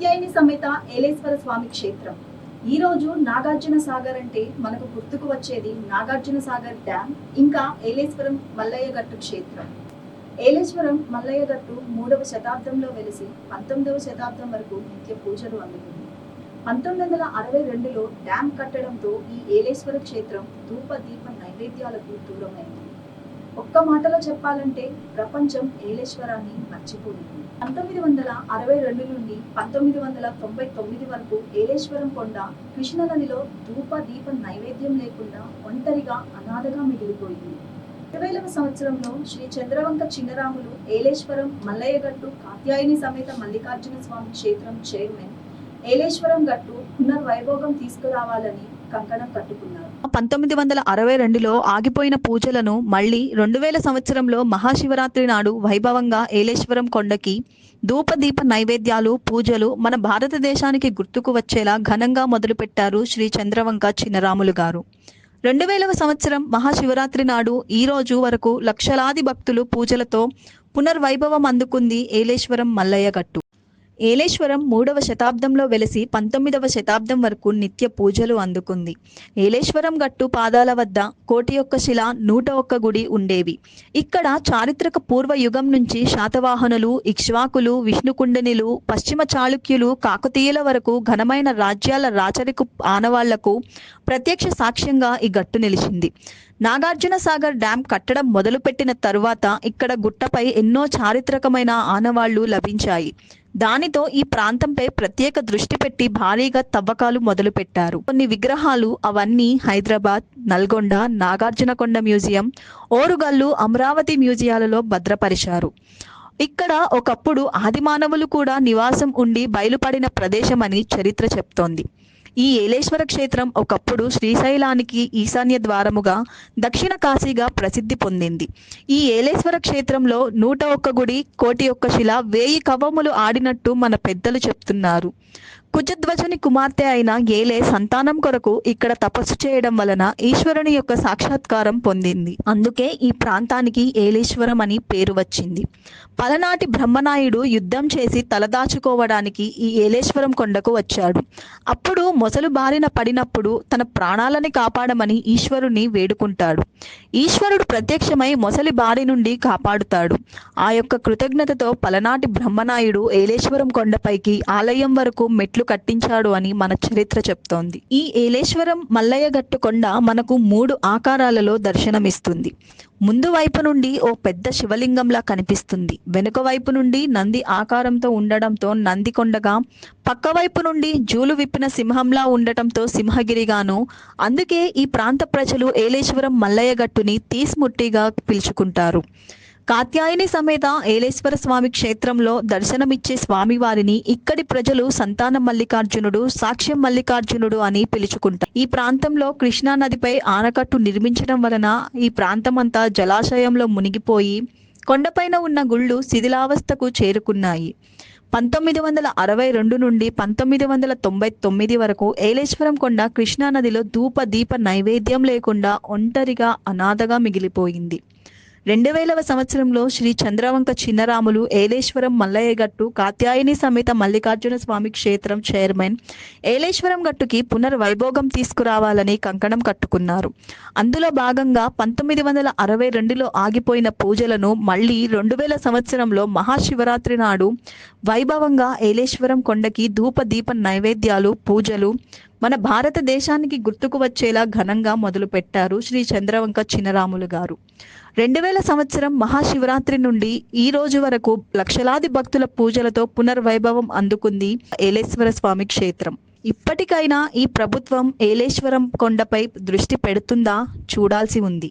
కాత్యాయని సమేత ఏలేశ్వర స్వామి క్షేత్రం. ఈ రోజు నాగార్జున సాగర్ అంటే మనకు గుర్తుకు వచ్చేది నాగార్జున సాగర్ డ్యామ్ ఇంకా ఏలేశ్వరం మల్లయ్యగట్టు క్షేత్రం. ఏలేశ్వరం మల్లయ్యగట్టు మూడవ శతాబ్దంలో వెలిసి పంతొమ్మిదవ శతాబ్దం వరకు నిత్య పూజలు అందుకుంది. పంతొమ్మిది వందల అరవై రెండులో డ్యామ్ కట్టడంతో ఈ ఏలేశ్వర క్షేత్రం ధూప దీప నైవేద్యాలకు దూరమైంది. ఒక్క మాటలో చెప్పాలంటే ప్రపంచం ఏలేశ్వరాన్ని మర్చిపోయింది పంతొమ్మిది వందల అరవై రెండు నుండి పంతొమ్మిది వందల తొంభై తొమ్మిది వరకు ఏలేశ్వరం కొండ కృష్ణనదిలో ధూప దీప నైవేద్యం లేకుండా ఒంటరిగా అనాథగా మిగిలిపోయింది. ఇరవైలవ సంవత్సరంలో శ్రీ చంద్రవంక చిన్నరాములు ఏలేశ్వరం మల్లయ్యగట్టు కాత్యాయని సమేత మల్లికార్జున స్వామి క్షేత్రం చైర్మన్ ఏలేశ్వరం గట్టు పునర్వైభోగం తీసుకురావాలని కంకణం కట్టుకున్నారు. పంతొమ్మిది వందల అరవై రెండులో ఆగిపోయిన పూజలను మళ్ళీ రెండు వేల సంవత్సరంలో మహాశివరాత్రి నాడు వైభవంగా ఏలేశ్వరం కొండకి ధూపదీప నైవేద్యాలు పూజలు మన భారతదేశానికి గుర్తుకు వచ్చేలా ఘనంగా మొదలుపెట్టారు శ్రీ చంద్రవంక చిన్నరాములు గారు. రెండు వేలవ సంవత్సరం మహాశివరాత్రి నాడు ఈ రోజు వరకు లక్షలాది భక్తులు పూజలతో పునర్వైభవం అందుకుంది ఏలేశ్వరం మల్లయ్య గట్టు. ఏలేశ్వరం మూడవ శతాబ్దంలో వెలిసి పంతొమ్మిదవ శతాబ్దం వరకు నిత్య పూజలు అందుకుంది. ఏలేశ్వరం గట్టు పాదాల వద్ద కోటి ఒక్క శిల నూట ఒక్క గుడి ఉండేవి. ఇక్కడ చారిత్రక పూర్వ యుగం నుంచి శాతవాహనులు ఇక్ష్వాకులు విష్ణుకుండనిలు పశ్చిమ చాళుక్యులు కాకతీయుల వరకు ఘనమైన రాజ్యాల రాచరికు ఆనవాళ్ళకు ప్రత్యక్ష సాక్ష్యంగా ఈ గట్టు నిలిచింది. నాగార్జున సాగర్ డ్యాం కట్టడం మొదలుపెట్టిన తరువాత ఇక్కడ గుట్టపై ఎన్నో చారిత్రకమైన ఆనవాళ్ళు లభించాయి. దానితో ఈ ప్రాంతంపై ప్రత్యేక దృష్టి పెట్టి భారీగా తవ్వకాలు మొదలుపెట్టారు. కొన్ని విగ్రహాలు అవన్నీ హైదరాబాద్ నల్గొండ నాగార్జునకొండ మ్యూజియం ఓరుగల్లు అమరావతి మ్యూజియాలలో భద్రపరిచారు. ఇక్కడ ఒకప్పుడు ఆదిమానవులు కూడా నివాసం ఉండి బయలుపడిన ప్రదేశమని చరిత్ర చెప్తోంది. ఈ ఏలేశ్వర క్షేత్రం ఒకప్పుడు శ్రీశైలానికి ఈశాన్య ద్వారముగా దక్షిణ కాశీగా ప్రసిద్ధి పొందింది. ఈ ఏలేశ్వర క్షేత్రంలో నూట ఒక్క గుడి కోటి ఒక్క శిల వేయి కవములు ఆడినట్టు మన పెద్దలు చెప్తున్నారు. కుజధ్వజుని కుమార్తె అయిన ఏలే సంతానం కొరకు ఇక్కడ తపస్సు చేయడం వలన ఈశ్వరుని యొక్క సాక్షాత్కారం పొందింది. అందుకే ఈ ప్రాంతానికి ఏలేశ్వరం అని పేరు వచ్చింది. పలనాటి బ్రహ్మనాయుడు యుద్ధం చేసి తలదాచుకోవడానికి ఈ ఏలేశ్వరం కొండకు వచ్చాడు. అప్పుడు మొసలు బారిన పడినప్పుడు తన ప్రాణాలని కాపాడమని ఈశ్వరుని వేడుకుంటాడు. ఈశ్వరుడు ప్రత్యక్షమై మొసలి బారి నుండి కాపాడుతాడు. ఆ యొక్క కృతజ్ఞతతో పలనాటి బ్రహ్మనాయుడు ఏలేశ్వరం కొండపైకి ఆలయం వరకు మెట్లు కట్టించాడు అని మన చరిత్ర చెప్తోంది. ఈ ఏలేశ్వరం మల్లయ్య గట్టు కొండ మనకు మూడు ఆకారాలలో దర్శనమిస్తుంది. ముందు వైపు నుండి ఓ పెద్ద శివలింగంలా కనిపిస్తుంది. వెనుక వైపు నుండి నంది ఆకారంతో ఉండడంతో నంది కొండగా పక్క వైపు నుండి జూలు విప్పిన సింహంలా ఉండటంతో సింహగిరిగాను అందుకే ఈ ప్రాంత ప్రజలు ఏలేశ్వరం మల్లయ్య గట్టుని తీస్ముట్టిగా పిలుచుకుంటారు. కాత్యాయని సమేత ఏలేశ్వర స్వామి క్షేత్రంలో దర్శనమిచ్చే స్వామివారిని ఇక్కడి ప్రజలు సంతాన మల్లికార్జునుడు సాక్ష్యం మల్లికార్జునుడు అని పిలుచుకుంటారు. ఈ ప్రాంతంలో కృష్ణా నదిపై ఆనకట్టు నిర్మించడం వలన ఈ ప్రాంతమంతా జలాశయంలో మునిగిపోయి కొండపైన ఉన్న గుళ్ళు శిథిలావస్థకు చేరుకున్నాయి. పంతొమ్మిది వందల అరవై రెండు నుండి పంతొమ్మిది వందల తొంభై తొమ్మిది వరకు ఏలేశ్వరం కొండ కృష్ణానదిలో ధూప దీప నైవేద్యం లేకుండా ఒంటరిగా అనాథగా మిగిలిపోయింది. రెండు వేలవ సంవత్సరంలో శ్రీ చంద్రవంక చిన్నరాములు ఏలేశ్వరం మల్లయ్య గట్టు కాత్యాయని సమేత మల్లికార్జున స్వామి క్షేత్రం చైర్మన్ ఏలేశ్వరం గట్టుకి పునర్వైభోగం తీసుకురావాలని కంకణం కట్టుకున్నారు. అందులో భాగంగా పంతొమ్మిది వందల అరవై రెండులో ఆగిపోయిన పూజలను మళ్ళీ రెండు వేల సంవత్సరంలో మహాశివరాత్రి నాడు వైభవంగా ఏలేశ్వరం కొండకి ధూప దీప నైవేద్యాలు పూజలు మన భారతదేశానికి గుర్తుకు వచ్చేలా ఘనంగా మొదలుపెట్టారు శ్రీ చంద్రవంక చిన్నరాములు గారు. రెండు వేల సంవత్సరం మహాశివరాత్రి నుండి ఈ రోజు వరకు లక్షలాది భక్తుల పూజలతో పునర్వైభవం అందుకుంది ఏలేశ్వర స్వామి క్షేత్రం. ఇప్పటికైనా ఈ ప్రభుత్వం ఏలేశ్వరం కొండపై దృష్టి పెడుతుందా? చూడాల్సి ఉంది.